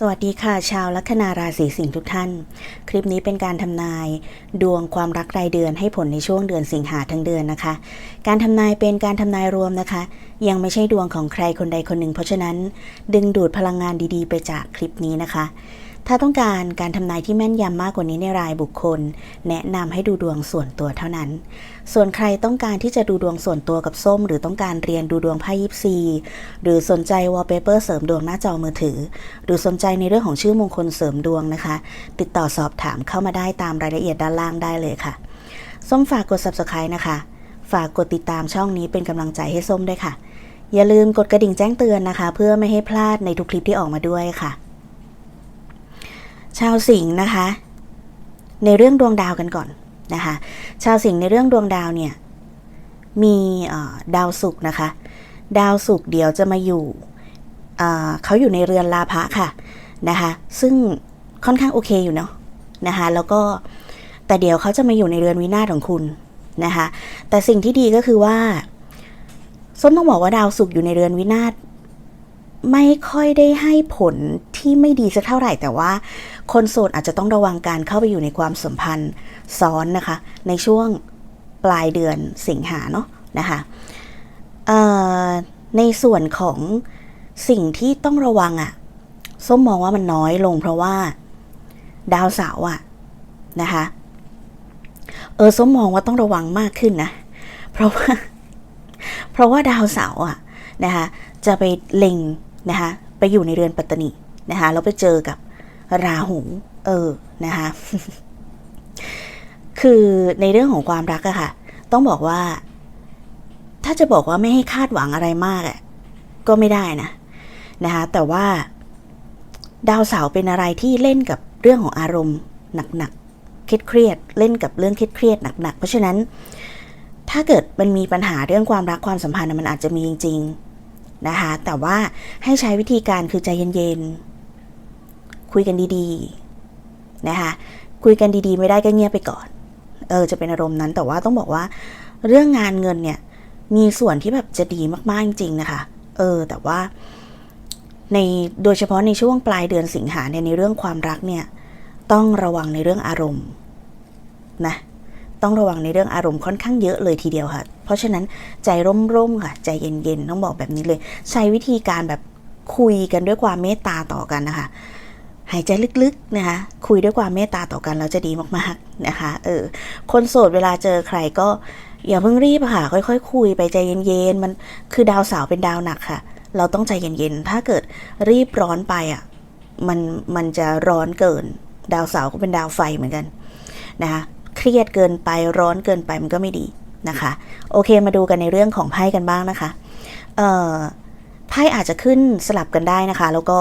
สวัสดีค่ะ ชาวลัคนาราศีสิงห์ทุกท่าน คลิปนี้เป็นการทำนายดวงความรักรายเดือนให้ผลในช่วงเดือนสิงหาทั้งเดือนนะคะ การทำนายเป็นการทำนายรวมนะคะ ยังไม่ใช่ดวงของใครคนใดคนหนึ่ง เพราะฉะนั้น ดึงดูดพลังงานดีๆ ไปจากคลิปนี้นะคะ ถ้าต้องการการทำนายที่แม่นยำมากกว่านี้ในรายบุคคล แนะนำให้ดูดวงส่วนตัวเท่านั้น ส่วนใครต้องการที่จะดูดวงส่วนตัวกับส้ม หรือต้องการเรียนดูดวงไพ่ยิปซี หรือสนใจวอลเปเปอร์เสริมดวงหน้าจอมือถือ หรือสนใจในเรื่องของชื่อมงคลเสริมดวงนะคะ ติดต่อสอบถามเข้ามาได้ตามรายละเอียดด้านล่างได้เลยค่ะ ส้มฝากกด subscribe นะคะ ฝากกดติดตามช่องนี้เป็นกำลังใจให้ส้มด้วยค่ะ อย่าลืมกดกระดิ่งแจ้งเตือนนะคะ เพื่อไม่ให้พลาดในทุกคลิปที่ออกมาด้วยค่ะ ชาวสิงห์นะคะ ในเรื่องดวงดาวกันก่อนนะคะ ชาวสิงห์ในเรื่องดวงดาวเนี่ยมีดาวศุกร์นะคะ ดาวศุกร์เดี๋ยวจะมาอยู่เอ่อเขาอยู่ในเรือนลาภะค่ะนะคะ ซึ่งค่อนข้างโอเคอยู่เนาะนะคะ แล้วก็แต่เดี๋ยวเขาจะมาอยู่ในเรือนวินาศของคุณนะคะ แต่สิ่งที่ดีก็คือว่าส้มต้องบอกว่าดาวศุกร์อยู่ในเรือนวินาศ ไม่ค่อยได้ให้ผลที่ไม่ดีสักเท่าไหร่ แต่ว่าคนโสดอาจจะต้องระวังการเข้าไปอยู่ในความสัมพันธ์ซ้อนนะคะ ในช่วงปลายเดือนสิงหาเนาะนะคะในส่วนของสิ่งที่ต้องระวังอะส้มมองว่ามันน้อยลงเพราะว่าดาวเสาร์อะนะคะเออส้มมองว่าต้องระวังมากขึ้นนะ เพราะว่า เพราะว่าดาวเสาร์อะนะคะจะไปเล็ง นะคะไปอยู่ในเรือนปัตตนีนะคะแล้วไปเจอกับราหูเออนะคะคือในเรื่องของความรักอะค่ะ ต้องบอกว่า ถ้าจะบอกว่าไม่ให้คาดหวังอะไรมากอะก็ไม่ได้นะนะคะแต่ว่า ดาวเสาร์เป็นอะไรที่เล่นกับเรื่องของอารมณ์หนักๆเครียดเล่นกับเรื่องเครียดหนักๆเพราะฉะนั้น ถ้าเกิดมันมีปัญหาเรื่องความรักความสัมพันธ์มันอาจจะมีจริง นะคะ แต่ว่าให้ใช้วิธีการคือใจเย็นๆ คุยกันดีๆ นะคะ คุยกันดีๆ ไม่ได้ก็เงียบไปก่อน เออ จะเป็นอารมณ์นั้น แต่ว่าต้องบอกว่าเรื่องงานเงินเนี่ย มีส่วนที่แบบจะดีมากๆ จริงๆ นะคะ เออ แต่ว่าในโดยเฉพาะในช่วงปลายเดือนสิงหาเนี่ยในเรื่องความรักเนี่ย ต้องระวังในเรื่องอารมณ์นะ ต้องระวังในเรื่องอารมณ์ค่อนข้างเยอะเลยทีเดียวค่ะ เพราะฉะนั้นใจร่มๆค่ะ ใจเย็นๆ ต้องบอกแบบนี้เลย ใช้วิธีการแบบคุยกันด้วยความเมตตาต่อกันนะคะ หายใจลึกๆนะคะ คุยด้วยความเมตตาต่อกันแล้วจะดีมากๆนะคะ เออ คนโสดเวลาเจอใครก็อย่าเพิ่งรีบค่ะ ค่อยๆ คุยไปใจเย็นๆ มันคือดาวเสาร์เป็นดาวหนักค่ะ เราต้องใจเย็นๆ ถ้าเกิดรีบร้อนไปอะ มันมันจะร้อนเกิน ดาวเสาร์ก็เป็นดาวไฟเหมือนกันนะคะ เครียดเกินไปร้อนเกินไปมันก็ไม่ดีนะคะ โอเคมาดูกันในเรื่องของไพ่กันบ้างนะคะเอ่อไพ่อาจจะขึ้นสลับกันได้นะคะ แล้วก็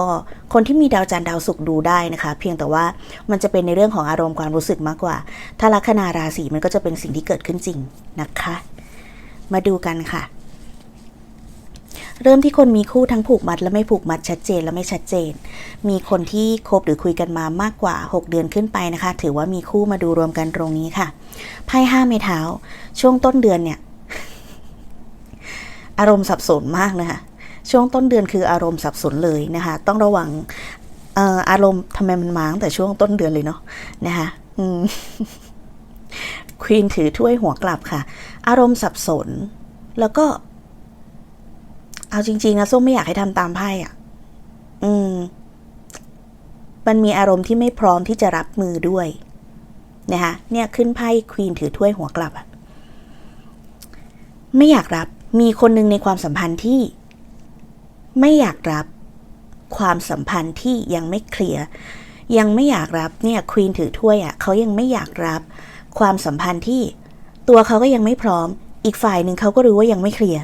คนที่มีดาวจันทร์ดาวศุกร์ดูได้นะคะ เพียงแต่ว่ามันจะเป็นในเรื่องของอารมณ์ความรู้สึกมากกว่า ถ้าลัคนาราศีมันก็จะเป็นสิ่งที่เกิดขึ้นจริงนะคะ มาดูกันค่ะ เริ่มที่คนมีคู่ทั้งผูกมัดและไม่ผูกมัดชัดเจนและไม่ชัดเจน มีคนที่คบหรือคุยกันมามากกว่า 6 เดือนขึ้นไปนะคะ ถือว่ามีคู่มาดูรวมกันตรงนี้ค่ะไพ่ห้าไม้เท้า ช่วงต้นเดือนเนี่ย อารมณ์สับสนมากนะคะช่วงต้นเดือนคืออารมณ์สับสนเลยนะคะ ต้องระวังเอ่ออารมณ์ทำไมมันมาตั้งแต่ช่วงต้นเดือนเลยเนาะนะคะควีนถือถ้วยหัวกลับค่ะ อารมณ์สับสน แล้วก็ เอาจริง ๆ นะส้มไม่อยากให้ทำตามไพ่อะ อืม มันมีอารมณ์ที่ไม่พร้อมที่จะรับมือด้วยนะคะเนี่ยขึ้นไพ่ควีนถือถ้วยหัวกลับอะไม่อยากรับ มีคนหนึ่งในความสัมพันธ์ที่ ไม่อยากรับความสัมพันธ์ที่ยังไม่เคลียร์ยังไม่อยากรับเนี่ยควีนถือถ้วยอะเขายังไม่อยากรับ ความสัมพันธ์ที่ ตัวเขาก็ยังไม่พร้อม อีกฝ่ายหนึ่งเขาก็รู้ว่ายังไม่เคลียร์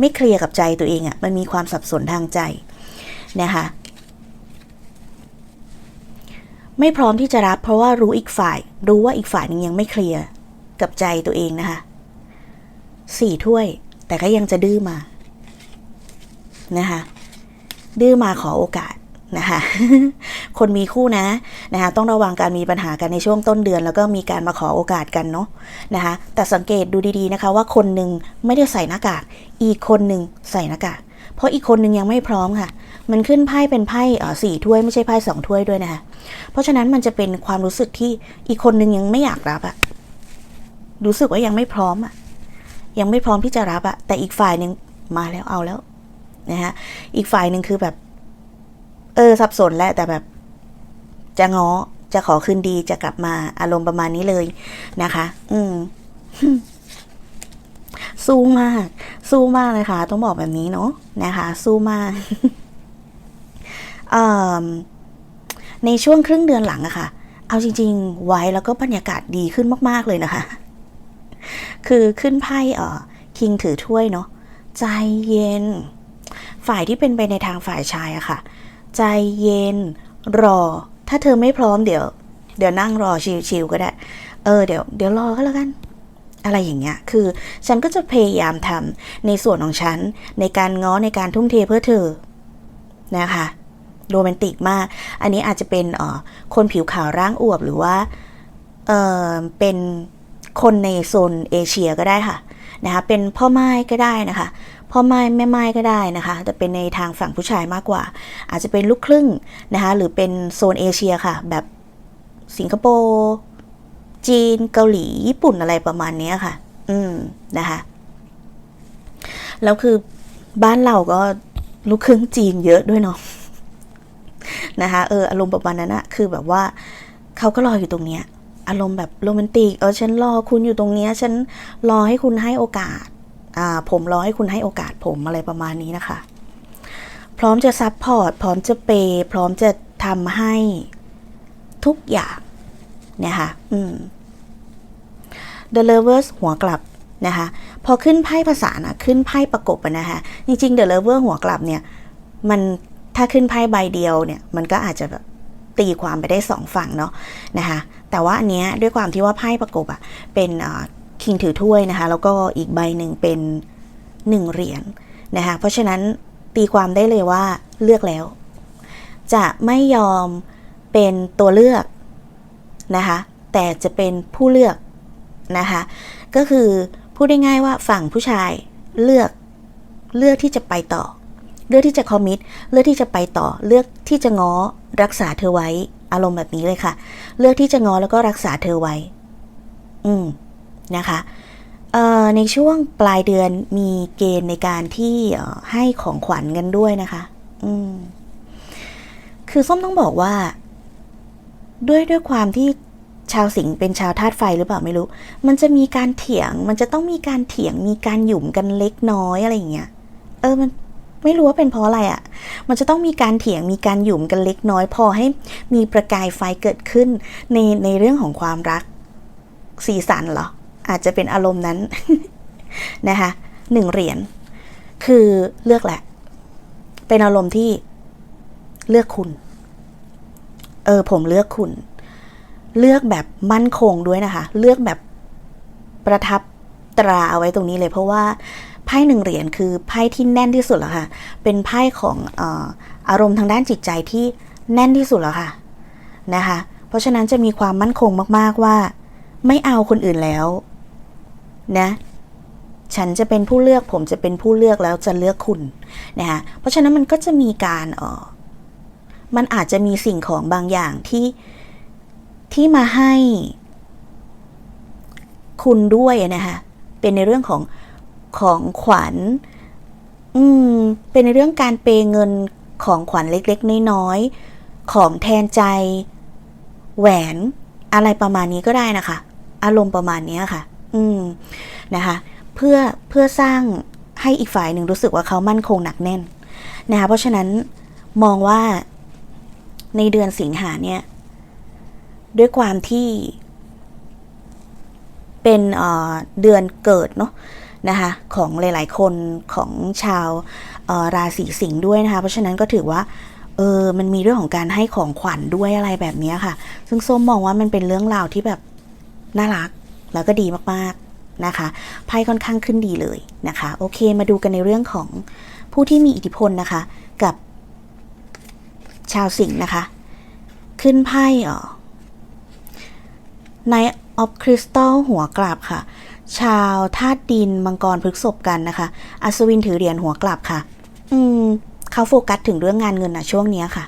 ไม่เคลียร์กับใจตัวเองอะ่ะมันมีความสับสนทางใจนะคะไม่พร้อมที่จะรับเพราะว่ารู้อีกฝ่าย รู้ว่าอีกฝ่ายนึงยังไม่เคลียร์กับใจตัวเองนะคะสี่ถ้วย แต่ก็ยังจะดื้อมานะคะดื้อมาขอโอกาส นะคะ คนมีคู่นะนะคะ ต้องระวังการมีปัญหากันในช่วงต้นเดือน แล้วก็มีการมาขอโอกาสกันเนาะนะคะ แต่สังเกตดูดีๆนะคะ ว่าคนหนึ่งไม่ได้ใส่หน้ากาก อีกคนหนึ่งใส่หน้ากาก เพราะอีกคนหนึ่งยังไม่พร้อมค่ะ มันขึ้นไพ่เป็นไพ่สี่ถ้วยไม่ใช่ไพ่สองถ้วยด้วยนะคะ เพราะฉะนั้นมันจะเป็นความรู้สึกที่อีกคนหนึ่งยังไม่อยากรับอะรู้สึกว่ายังไม่พร้อมอะยังไม่พร้อมที่จะรับอะแต่อีกฝ่ายหนึ่งมาแล้วเอาแล้วนะฮะอีกฝ่ายหนึ่งคือแบบ ออสับสนแหละแต่แบบ จะง้อจะขอคืนดีจะกลับมาอารมณ์ประมาณนี้เลยนะคะ อืมสู้มาก สู้มากเลยค่ะต้องบอกแบบนี้เนาะนะคะ สู้มากเอิ่มในช่วงครึ่งเดือนหลังอะค่ะ เอาจริง ๆ ไว้แล้วก็บรรยากาศดีขึ้นมากๆเลยนะคะ คือขึ้นไพ่เอ่อคิงถือถ้วยเนาะใจเย็น ฝ่ายที่เป็นไปในทางฝ่ายชายอะค่ะ ใจเย็น รอ ถ้าเธอไม่พร้อมเดี๋ยว เดี๋ยวนั่งรอชิวๆก็ได้ เออเดี๋ยวเดี๋ยวรอก็แล้วกัน อะไรอย่างเงี้ย คือฉันก็จะพยายามทำในส่วนของฉัน ในการง้อในการทุ่มเทเพื่อเธอ นะคะโรแมนติกมาก อันนี้อาจจะเป็นออคนผิวขาวร่างอวบหรือว่าเออเป็นคนในโซนเอเชียก็ได้ค่ะนะคะเป็นพ่อไม้ก็ได้นะคะ พ่อไม้แม่ไม้ก็ได้นะคะ แต่เป็นในทางฝั่งผู้ชายมากกว่า อาจจะเป็นลูกครึ่งนะคะ หรือเป็นโซนเอเชียค่ะ แบบสิงคโปร์จีนเกาหลีญี่ปุ่นอะไรประมาณนี้ค่ะ อืมนะคะ แล้วคือบ้านเราก็ลูกครึ่งจีนเยอะด้วยเนาะนะคะ เอออารมณ์ประมาณนั้นอะคือแบบว่าเขาก็รออยู่ตรงเนี้ย อารมณ์แบบโรแมนติก เออฉันรอคุณอยู่ตรงเนี้ย ฉันรอให้คุณให้โอกาส ผมรอให้คุณให้โอกาสผมอะไรประมาณนี้นะคะ พร้อมจะซัพพอร์ตพร้อมจะเปย์พร้อมจะทำให้ทุกอย่างนะคะอืม The Lovers หัวกลับนะคะ พอขึ้นไพ่ภาษานะขึ้นไพ่ประกบอะนะคะ จริงๆ The Lover หัวกลับเนี่ย มันถ้าขึ้นไพ่ใบเดียวเนี่ย มันก็อาจจะแบบตีความไปได้สองฝั่งเนาะนะคะ แต่ว่าอันเนี้ยด้วยความที่ว่าไพ่ประกบอะเป็น คิงถือถ้วยนะคะ แล้วก็อีกใบหนึ่งเป็นหนึ่งเหรียญนะคะ เพราะฉะนั้นตีความได้เลยว่าเลือกแล้ว จะไม่ยอมเป็นตัวเลือกนะคะ แต่จะเป็นผู้เลือกนะคะ ก็คือพูดได้ง่ายว่าฝั่งผู้ชายเลือกเลือกที่จะไปต่อ เลือกที่จะคอมมิตเลือกที่จะไปต่อ เลือกที่จะง้อรักษาเธอไว้ อารมณ์แบบนี้เลยค่ะ เลือกที่จะง้อแล้วก็รักษาเธอไว้ อืม นะคะในช่วงปลายเดือนมีเกณฑ์ในการที่ให้ของขวัญกันด้วยนะคะอืมคือส้มต้องบอกว่า ด้วยด้วยความที่ชาวสิงห์เป็นชาวธาตุไฟหรือเปล่าไม่รู้ มันจะมีการเถียง มันจะต้องมีการเถียง มีการหยุ่มกันเล็กน้อยอะไรอย่างเงี้ย เออ มันไม่รู้ว่าเป็นเพราะอะไรอะ่ะ มันจะต้องมีการเถียง มีการหยุ่มกันเล็กน้อย พอให้มีประกายไฟเกิดขึ้นในในเรื่องของความรักสีสันเหรอ อาจจะเป็นอารมณ์นั้นนะคะหนึ่งเหรียญคือเลือกแหละ เป็นอารมณ์ที่เลือกคุณ เออผมเลือกคุณ เลือกแบบมั่นคงด้วยนะคะ เลือกแบบประทับตราเอาไว้ตรงนี้เลยเพราะว่าไพ่หนึ่งเหรียญคือไพ่ที่แน่นที่สุดแล้วค่ะ เป็นไพ่ของออารมณ์ทางด้านจิตใจที่แน่นที่สุดแล้วค่ะนะคะ เพราะฉะนั้นจะมีความมั่นคงมาก ๆว่า ไม่เอาคนอื่นแล้ว นะฉันจะเป็นผู้เลือกผมจะเป็นผู้เลือกแล้วจะเลือกคุณนะคะเพราะฉะนั้นมันก็จะมีการเออมันอาจจะมีสิ่งของบางอย่างที่ที่มาให้คุณด้วยนะคะเป็นในเรื่องของของขวัญ อืม เป็นในเรื่องการเปย์เงินของขวัญเล็กๆน้อยๆของแทนใจ แหวนอะไรประมาณนี้ก็ได้นะคะ อารมณ์ประมาณนี้ค่ะ อืมนะคะเพื่อเพื่อสร้างให้อีกฝ่ายหนึ่งรู้สึกว่าเขามั่นคงหนักแน่นนะคะเพราะฉะนั้นมองว่าในเดือนสิงหาเนี่ย ด้วยความที่ เป็นเดือนเกิดเนาะนะคะของหลาย ๆ คนของชาวราศีสิงห์ด้วยนะคะ เพราะฉะนั้นก็ถือว่าเออมันมีเรื่องของการให้ของขวัญด้วยอะไรแบบนี้ค่ะ ซึ่งส้มมองว่ามันเป็นเรื่องราวที่แบบน่ารัก แล้วก็ดีมากๆนะคะไพ่ค่อนข้างขึ้นดีเลยนะคะ โอเคมาดูกันในเรื่องของผู้ที่มีอิทธิพลนะคะ กับชาวสิงห์นะคะ ขึ้นไพ่อ๋อ Knight of Crystal หัวกลับค่ะ ชาวธาตุดินมังกรพฤกษบกันนะคะ อัศวินถือเหรียญหัวกลับค่ะ อืมเขาโฟกัสถึงเรื่องงานเงินนะช่วงเนี้ยค่ะ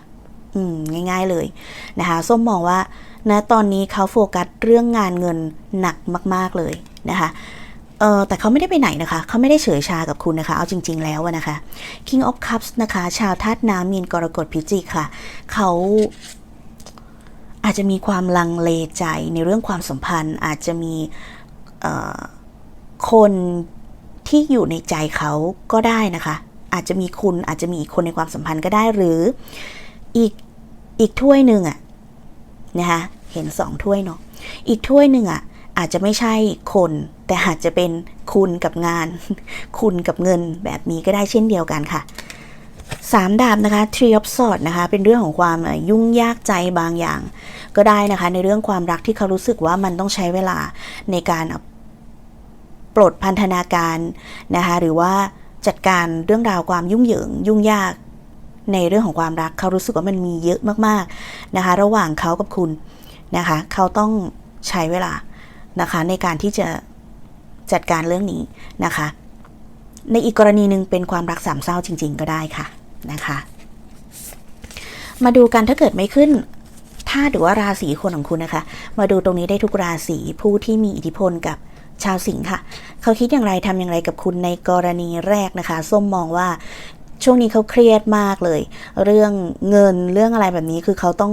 อืมง่าย ๆเลยนะคะ ส้มมองว่า ณตอนนี้เขาโฟกัสเรื่องงานเงินหนักมาก ๆเลยนะคะเออแต่เขาไม่ได้ไปไหนนะคะ เขาไม่ได้เฉยชากับคุณนะคะ เอาจริง ๆ แล้วอะนะคะ King of Cups นะคะ ชาวธาตุน้ำมีนกรกฎพิจิกค่ะ เขาอาจจะมีความลังเลใจในเรื่องความสัมพันธ์ อาจจะมีคนที่อยู่ในใจเขาก็ได้นะคะ อาจจะมีคุณอาจจะมีอีกคนในความสัมพันธ์ก็ได้หรืออีกอีกถ้วยหนึ่งอะ นะคะเห็นสองถ้วยเนาะอีกถ้วยหนึ่งอะอาจจะไม่ใช่คน แต่อาจจะเป็นคุณกับงาน คุณกับเงินแบบนี้ก็ได้เช่นเดียวกันค่ะสามดาบนะคะ Tree of Swords นะคะ เป็นเรื่องของความยุ่งยากใจบางอย่าง ก็ได้นะคะ ในเรื่องความรักที่เขารู้สึกว่ามันต้องใช้เวลาในการปลดพันธนาการนะคะ หรือว่าจัดการเรื่องราวความยุ่งเหยิง ยุ่งยาก ในเรื่องของความรักเขารู้สึกว่ามันมีเยอะมากๆนะคะ ระหว่างเขากับคุณนะคะ เขาต้องใช้เวลานะคะ ในการที่จะจัดการเรื่องนี้นะคะ ในอีกกรณีหนึ่งเป็นความรักสามเศร้าจริง ๆ ก็ได้ค่ะนะคะ มาดูกันถ้าเกิดไม่ขึ้นธาตุหรือว่าราศีคนของคุณนะคะ มาดูตรงนี้ได้ทุกราศีผู้ที่มีอิทธิพลกับชาวสิงห์ค่ะ เขาคิดอย่างไรทำอย่างไรกับคุณในกรณีแรกนะคะ ส้มมองว่า ช่วงนี้เขาเครียดมากเลย เรื่องเงินเรื่องอะไรแบบนี้คือเขาต้อง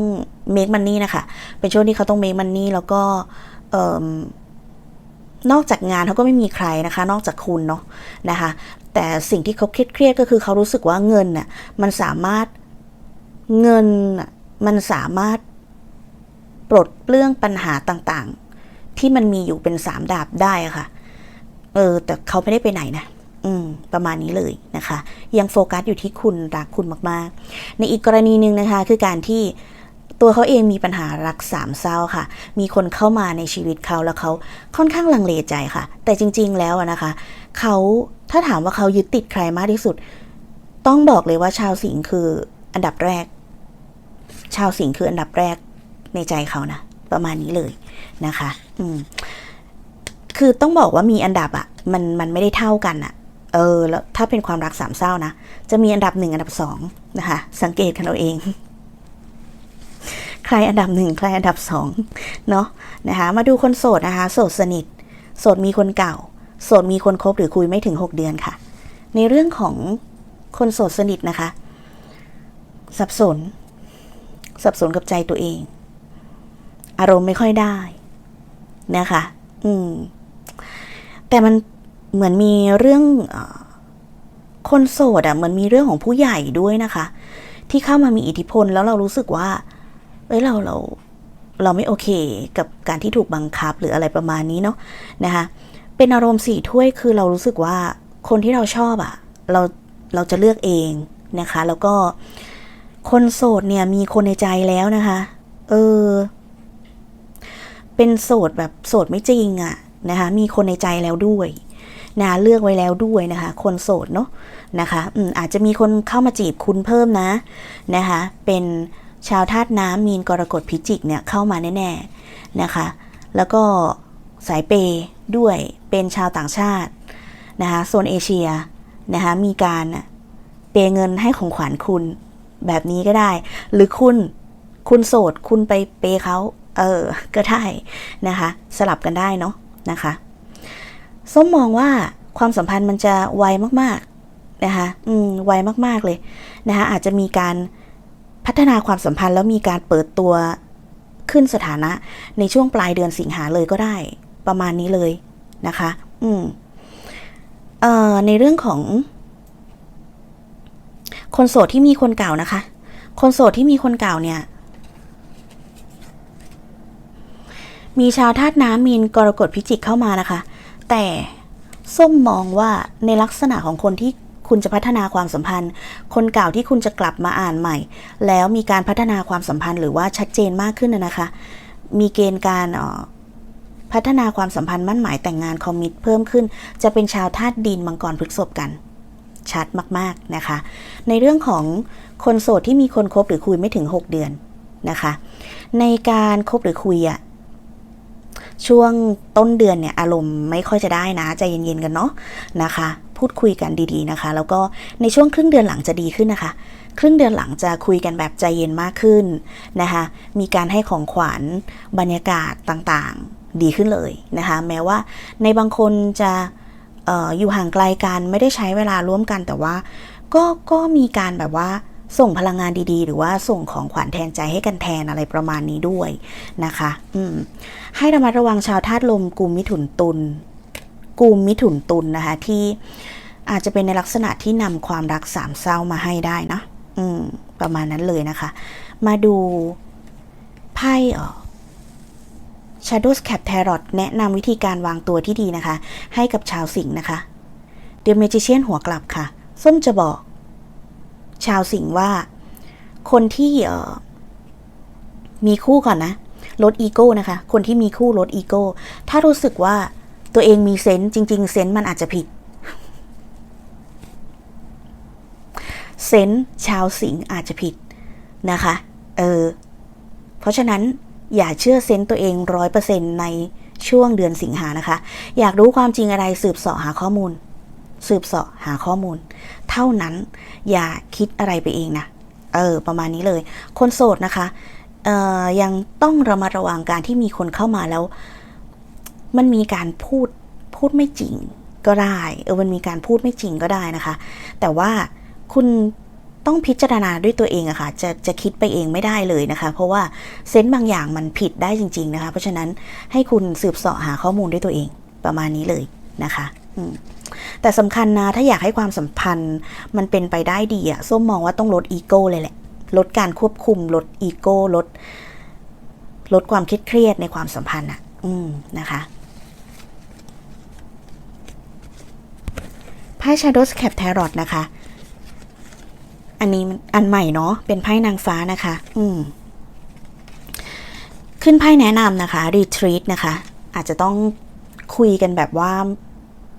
make money นะคะเป็นช่วงที่เขาต้อง make money แล้วก็นอกจากงานเขาก็ไม่มีใครนะคะ นอกจากคุณเนาะนะคะ แต่สิ่งที่เขาเครียดก็คือเขารู้สึกว่าเงินน่ะมันสามารถเงินน่ะมันสามารถปลดเปลื้องปัญหาต่างๆ ที่มันมีอยู่เป็นสามดาบได้ะค่ะ เออ แต่เขาไม่ได้ไปไหนนะ อืมประมาณนี้เลยนะคะ ยังโฟกัสอยู่ที่คุณรักคุณมากๆ ในอีกกรณีหนึ่งนะคะ คือการที่ตัวเขาเองมีปัญหารักสามเศร้าค่ะ มีคนเข้ามาในชีวิตเขาแล้วเขาค่อนข้างลังเลใจค่ะ แต่จริง ๆ แล้วนะคะ เขาถ้าถามว่าเขายึดติดใครมากที่สุด ต้องบอกเลยว่าชาวสิงห์คืออันดับแรก ชาวสิงห์คืออันดับแรกในใจเขานะประมาณนี้เลยนะคะ อืมคือต้องบอกว่ามีอันดับอะมันมันไม่ได้เท่ากันอะ เออแล้วถ้าเป็นความรักสามเศร้านะ จะมีอันดับหนึ่งอันดับสองนะคะ สังเกตกันเอาเอง ใครอันดับหนึ่งใครอันดับสองเนาะนะคะ มาดูคนโสดนะคะ โสดสนิท โสดมีคนเก่า โสดมีคนคบหรือคุยไม่ถึง 6 เดือนค่ะ ในเรื่องของคนโสดสนิทนะคะ สับสน สับสนกับใจตัวเอง อารมณ์ไม่ค่อยได้นะคะ อืม แต่มัน เหมือนมีเรื่องอคนโสดอะ่ะเหมือนมีเรื่องของผู้ใหญ่ด้วยนะคะ ที่เข้ามามีอิทธิพลแล้วเรารู้สึกว่าเอ้ยเราเราเราไม่โอเคกับการที่ถูกบังคับหรืออะไรประมาณนี้เนาะนะคะเป็นอารมณ์สี่ถ้วยคือเรารู้สึกว่าคนที่เราชอบอะเราเราจะเลือกเองนะคะ แล้วก็คนโสดเนี่ยมีคนในใจแล้วนะคะ เออ เป็นโสดแบบโสดไม่จริงอะนะคะ มีคนในใจแล้วด้วย นะเลือกไว้แล้วด้วยนะคะ คนโสดเนาะนะคะอืมอาจจะมีคนเข้ามาจีบคุณเพิ่มนะนะคะ เป็นชาวธาตุน้ำมีนกรกฎพิจิกเนี่ยเข้ามาแน่ๆนะคะ แล้วก็สายเปย์ด้วยเป็นชาวต่างชาตินะคะโซนเอเชียนะคะมีการเปย์เงินให้ของขวัญคุณแบบนี้ก็ได้ หรือคุณคุณโสดคุณไปเปย์เขาเออก็ได้นะคะ สลับกันได้เนาะนะคะ ส้มมองว่าความสัมพันธ์มันจะไวมากๆนะคะอืมไวมากๆเลยนะคะอาจจะมีการพัฒนาความสัมพันธ์แล้วมีการเปิดตัวขึ้นสถานะในช่วงปลายเดือนสิงหาเลยก็ได้ ประมาณนี้เลยนะคะ อืมเอ่อในเรื่องของ คนโสดที่มีคนเก่านะคะ คนโสดที่มีคนเก่าเนี่ย มีชาวธาตุน้ำมีนกรกฎพิจิกเข้ามานะคะ แต่ส้มมองว่าในลักษณะของคนที่คุณจะพัฒนาความสัมพันธ์ คนเก่าที่คุณจะกลับมาอ่านใหม่ แล้วมีการพัฒนาความสัมพันธ์หรือว่าชัดเจนมากขึ้นนะนะคะ มีเกณฑ์การพัฒนาความสัมพันธ์มั่นหมายแต่งงานคอมมิตเพิ่มขึ้น จะเป็นชาวธาตุดินมังกรพฤกษภกัน ชัดมากๆนะคะ ในเรื่องของคนโสดที่มีคนคบหรือคุยไม่ถึง 6 เดือนนะคะ ในการคบหรือคุยอะ ช่วงต้นเดือนเนี่ยอารมณ์ไม่ค่อยจะได้นะใจเย็นๆกันเนาะนะคะ พูดคุยกันดีๆนะคะ แล้วก็ในช่วงครึ่งเดือนหลังจะดีขึ้นนะคะ ครึ่งเดือนหลังจะคุยกันแบบใจเย็นมากขึ้นนะคะ มีการให้ของขวัญบรรยากาศต่างๆดีขึ้นเลยนะคะ แม้ว่าในบางคนจะอออยู่ห่างไกลกันไม่ได้ใช้เวลาร่วมกันแต่ว่าก็ก็มีการแบบว่า ส่งพลังงานดีๆ หรือว่าส่งของขวัญแทนใจให้กันแทนอะไรประมาณนี้ด้วยนะคะ อืมให้ระมัดระวังชาวธาตุลมกลุ่มมิถุนตุลกลุ่มมิถุนตุลนะคะ ที่อาจจะเป็นในลักษณะที่นำความรักสามเศร้ามาให้ได้นะอืม ประมาณนั้นเลยนะคะ มาดูไพ่ออ Shadows Cap Tarot แนะนำวิธีการวางตัวที่ดีนะคะ ให้กับชาวสิงห์นะคะ The Magician หัวกลับค่ะ ส้มจะบอก ชาวสิงห์ว่า คนที่เออมีคู่ก่อนนะ ลดอีโก้นะคะ คนที่มีคู่ลดอีโก้ ถ้ารู้สึกว่าตัวเองมีเซนต์จริง ๆ เซนต์มันอาจจะผิด เซนต์ชาวสิงห์อาจจะผิดนะคะ เออ เพราะฉะนั้นอย่าเชื่อเซนต์ตัวเองร้อยเปอร์เซ็นในช่วงเดือนสิงหานะคะ อยากรู้ความจริงอะไรสืบเสาะหาข้อมูล สืบเสาะหาข้อมูล เท่านั้นอย่าคิดอะไรไปเองนะ เออ ประมาณนี้เลย คนโสดนะคะออยังต้องระมัดระวังการที่มีคนเข้ามาแล้ว มันมีการพูดพูดไม่จริงก็ได้ เออ มันมีการพูดไม่จริงก็ได้นะคะ แต่ว่าคุณต้องพิจารณาด้วยตัวเองอะค่ะ จะจะคิดไปเองไม่ได้เลยนะคะ เพราะว่าเซนต์บางอย่างมันผิดได้จริง ๆนะคะ เพราะฉะนั้นให้คุณสืบเสาะหาข้อมูลด้วยตัวเองประมาณนี้เลยนะคะ อืม แต่สำคัญนะ ถ้าอยากให้ความสัมพันธ์มันเป็นไปได้ดีอะส้มมองว่าต้องลดอีโก้เลยแหละ ลดการควบคุม ลดอีโก้ ลด ลดความคิดเครียดในความสัมพันธ์อะอืมนะคะไพ่ Shadows Cap Tarot นะคะ อันนี้อันใหม่เนาะ เป็นไพ่นางฟ้านะคะ อืม ขึ้นไพ่แนะนำนะคะ Retreat นะคะ อาจจะต้องคุยกันแบบว่า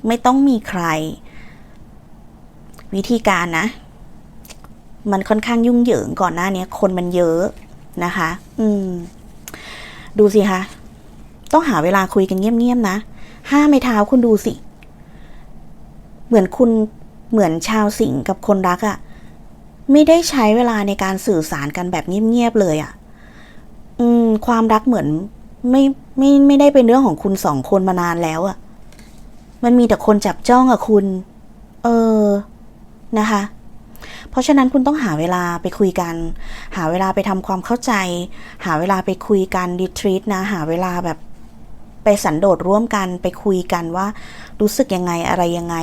ไม่ต้องมีใคร วิธีการนะ มันค่อนข้างยุ่งเหยิงก่อนหน้านี้คนมันเยอะนะคะ อืม ดูสิคะต้องหาเวลาคุยกันเงียบๆนะห้าไม้เท้าคุณดูสิ เหมือนคุณเหมือนชาวสิงกับคนรักอะ่ะไม่ได้ใช้เวลาในการสื่อสารกันแบบเงียบๆเลยอะ่ะอืม ความรักเหมือนไม่ไม่ไม่ได้เป็นเรื่องของคุณสองคนมานานแล้วอะ่ะ มันมีแต่คนจับจ้องอะคุณ เออ นะคะ เพราะฉะนั้นคุณต้องหาเวลาไปคุยกัน หาเวลาไปทำความเข้าใจ หาเวลาไปคุยกันดีทรีตนะ หาเวลาแบบไปสันโดษร่วมกันไปคุยกันว่า รู้สึกยังไงอะไรยังไง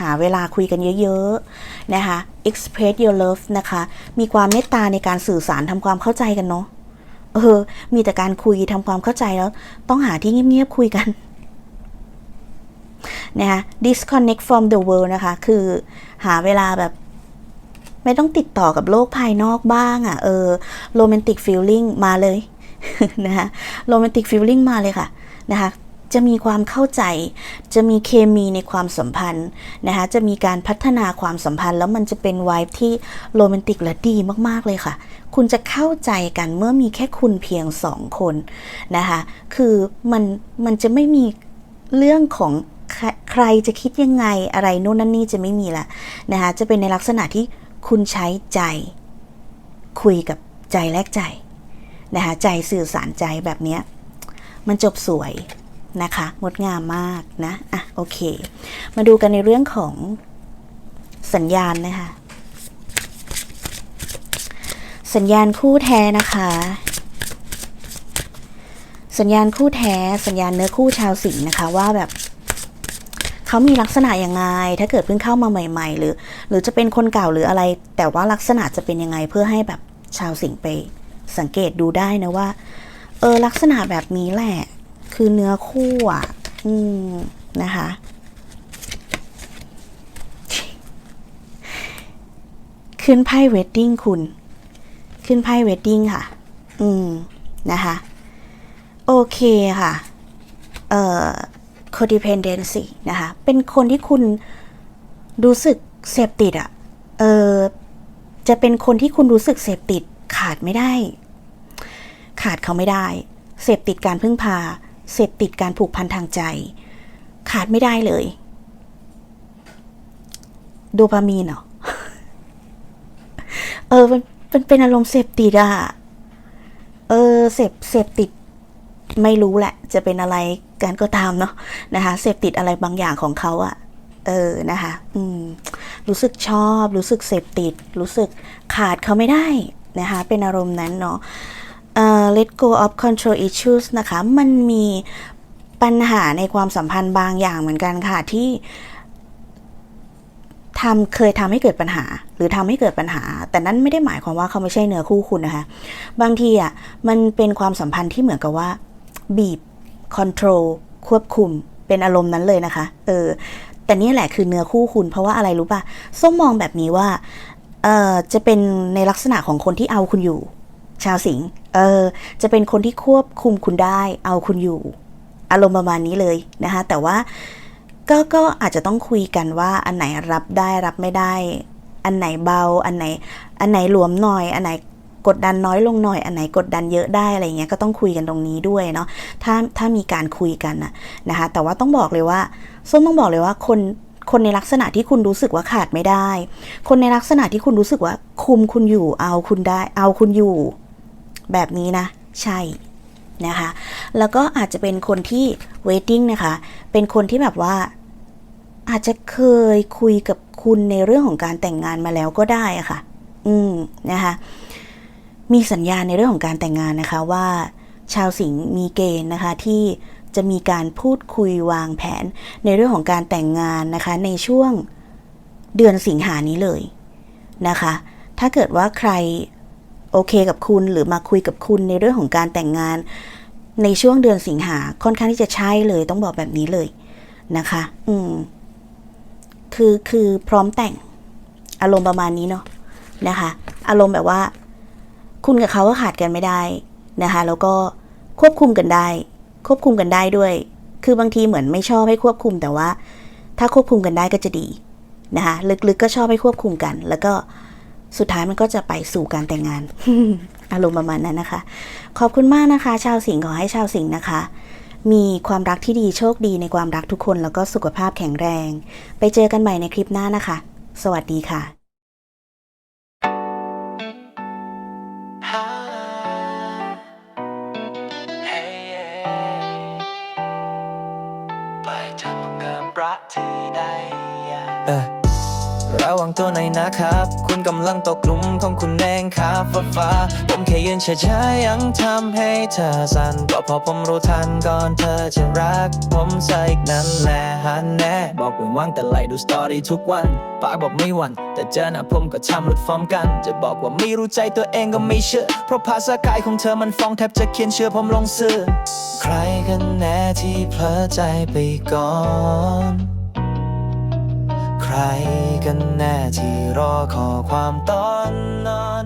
หาเวลาคุยกันเยอะๆ นะคะ express your love นะคะ มีความเมตตาในการสื่อสารทำความเข้าใจกันเนาะเออ มีแต่การคุยทำความเข้าใจแล้ว ต้องหาที่เงียบๆคุยกัน นะคะ disconnect from the world นะคะ คือหาเวลาแบบไม่ต้องติดต่อกับโลกภายนอกบ้างอะ่ะ เออ romantic feeling มาเลยนะคะ romantic feeling มาเลยค่ะนะคะจะมีความเข้าใจ จะมีเคมีในความสัมพันธ์นะคะจะมีการพัฒนาความสัมพันธ์ แล้วมันจะเป็นวายที่โรแมนติกและดีมาก ๆ เลยค่ะ คุณจะเข้าใจกันเมื่อมีแค่คุณเพียงสองคนนะคะ คือมันมันจะไม่มีเรื่องของ ใครใครจะคิดยังไงอะไรโน่นนั่นนี่จะไม่มีละนะคะจะเป็นในลักษณะที่คุณใช้ใจ คุยกับใจแลกใจนะคะใจสื่อสารใจแบบนี้มันจบสวยนะคะงดงามมากนะอะโอเค มาดูกันในเรื่องของสัญญาณนะคะสัญญาณคู่แท้นะคะ สัญญาณคู่แท้ สัญญาณเนื้อคู่ชาวสิงห์นะคะ ว่าแบบ เขามีลักษณะยังไง ถ้าเกิดเพิ่งเข้ามาใหม่ ๆ หรือ หรือจะเป็นคนเก่าหรืออะไร แต่ว่าลักษณะจะเป็นยังไงเพื่อให้แบบชาวสิงไป สังเกตดูได้นะว่า เออลักษณะแบบนี้แหละ คือเนื้อคู่อะ อืมนะคะขึ้นไพ่เวดดิ้งคุณ ขึ้นไพ่เวดดิ้งค่ะ อืม นะคะ โอเคค่ะ เอ่อ codependency นะคะ เป็นคนที่คุณรู้สึกเสพติดอะเออจะเป็นคนที่คุณรู้สึกเสพติดขาดไม่ได้ ขาดเขาไม่ได้ เสพติดการพึ่งพา เสพติดการผูกพันทางใจ ขาดไม่ได้เลย โดปามีนเหรอ เออมันมันเป็นอารมณ์เสพติดอะเออเสพเสพติด ไม่รู้แหละจะเป็นอะไรกันก็ตามเนาะนะคะเสพติดอะไรบางอย่างของเขาอะเออนะคะอืมรู้สึกชอบ รู้สึกเสพติด รู้สึกขาดเขาไม่ได้นะคะเป็นอารมณ์นั้นเนาะเอ่อ let go of control issues นะคะมันมีปัญหาในความสัมพันธ์บางอย่างเหมือนกันค่ะที่ทำเคยทำให้เกิดปัญหา หรือทำให้เกิดปัญหา แต่นั้นไม่ได้หมายความว่าเขาไม่ใช่เนื้อคู่คุณนะคะ บางทีอะมันเป็นความสัมพันธ์ที่เหมือนกับว่า บีบคอนโทรลควบคุมเป็นอารมณ์นั้นเลยนะคะ เออ แต่นี่แหละคือเนื้อคู่คุณเพราะว่าอะไรรู้ป่ะ ส้มมองแบบนี้ว่า เออจะเป็นในลักษณะของคนที่เอาคุณอยู่ ชาวสิงห์ เออ จะเป็นคนที่ควบคุมคุณได้ เอาคุณอยู่ อารมณ์ประมาณนี้เลยนะคะ แต่ว่าก็ก็อาจจะต้องคุยกันว่าอันไหนรับได้รับไม่ได้ อันไหนเบา อันไหน อันไหนหลวมหน่อย อันไหน กดดันน้อยลงหน่อย อันไหนกดดันเยอะได้อะไรเงี้ยก็ต้องคุยกันตรงนี้ด้วยเนาะถ้าถ้ามีการคุยกันนะนะคะ แต่ว่าต้องบอกเลยว่าส้มต้องบอกเลยว่าคนคนในลักษณะที่คุณรู้สึกว่าขาดไม่ได้ คนในลักษณะที่คุณรู้สึกว่าคุมคุณอยู่เอาคุณได้ เอาคุณอยู่ แบบนี้นะ ใช่นะคะแล้วก็อาจจะเป็นคนที่ waiting นะคะ เป็นคนที่แบบว่าอาจจะเคยคุยกับคุณในเรื่องของการแต่งงานมาแล้วก็ได้อะค่ะ อืมนะคะ มีสัญญาณในเรื่องของการแต่งงานนะคะว่า ชาวสิงห์มีเกณฑ์นะคะที่จะมีการพูดคุยวางแผนในเรื่องของการแต่งงานนะคะ ในช่วงเดือนสิงหานี้เลยนะคะ ถ้าเกิดว่าใครโอเคกับคุณหรือมาคุยกับคุณในเรื่องของการแต่งงาน ในช่วงเดือนสิงหาค่อนข้างที่จะใช่เลยต้องบอกแบบนี้เลยนะคะ อืม คือคือพร้อมแต่งอารมณ์ประมาณนี้เนาะนะคะ อารมณ์แบบว่า คุณกับเขาก็ขาดกันไม่ได้นะคะ แล้วก็ควบคุมกันได้ ควบคุมกันได้ด้วย คือบางทีเหมือนไม่ชอบให้ควบคุมแต่ว่า ถ้าควบคุมกันได้ก็จะดีนะคะลึกๆก็ชอบให้ควบคุมกัน แล้วก็สุดท้ายมันก็จะไปสู่การแต่งงาน อารมณ์ประมาณนั้นนะคะ ขอบคุณมากนะคะ ชาวสิงห์ขอให้ชาวสิงห์นะคะ มีความรักที่ดีโชคดีในความรักทุกคน แล้วก็สุขภาพแข็งแรง ไปเจอกันใหม่ในคลิปหน้านะคะ สวัสดีค่ะ เธอไดเออ ระวังตัวหน่อยนะครับ คุณกำลังตกหลุมของคุณเองครับฟ้าฟ้าผมแค่ยืนเฉยๆยังทำให้เธอสั่นก็พอผมรู้ทันก่อนเธอจะรัก ผมซะอีกนั่นแหละฮันแน่บอกว่ว่างแต่ไล่ดูสตอรี่ทุกวันปากบอกไม่หวันแต่เจอหน้าผมก็ทำหลุดฟอร์มกัน จะบอกว่าไม่รู้ใจตัวเองก็ไม่เชื่อ เพราะภาษากายของเธอมันฟ้องแทบจะเขียนเชื่อผมลงเสื้อใครกันแน่ที่เพลอใจไปก่อน ใครกันแน่ที่รอขอความตอนนอน